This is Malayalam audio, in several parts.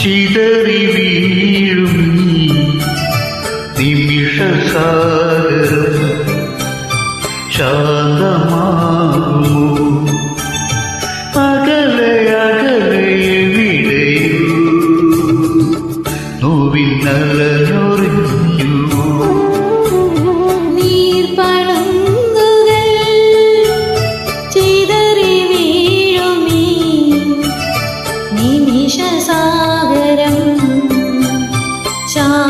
ചിതറി വീഴും നിമിഷസാഗരം ശാന്തമാകുമോ? അകലെ അകലെ നിമിഷസാഗരം ശാന്തമാകുമോ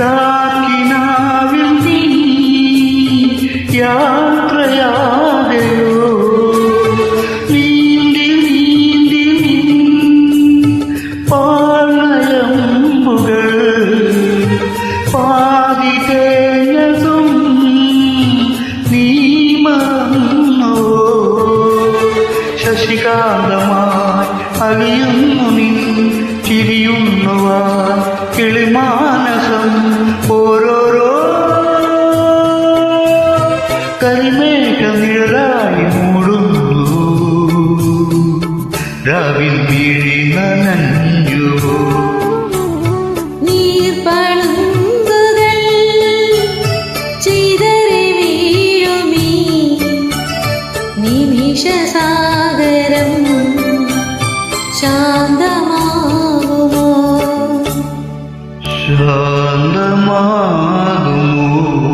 രാക്കിനാവിൽ നീ യാത്രയാകയോ? നീന്തി നീന്തി പാളയമ്പുകൾ പാതി തേഞ്ഞതും നീ മറന്നോ ശശികാന്തമായി അലിയുന്നു രാവിൽ വീഴി നനഞ്ഞുവോ നീർപ്പളുങ്കുകൾ ചിതറി വീഴുമീ. നിമിഷസാഗരം ശാന്തമാകുമോ? ശാന്തമാകുമോ?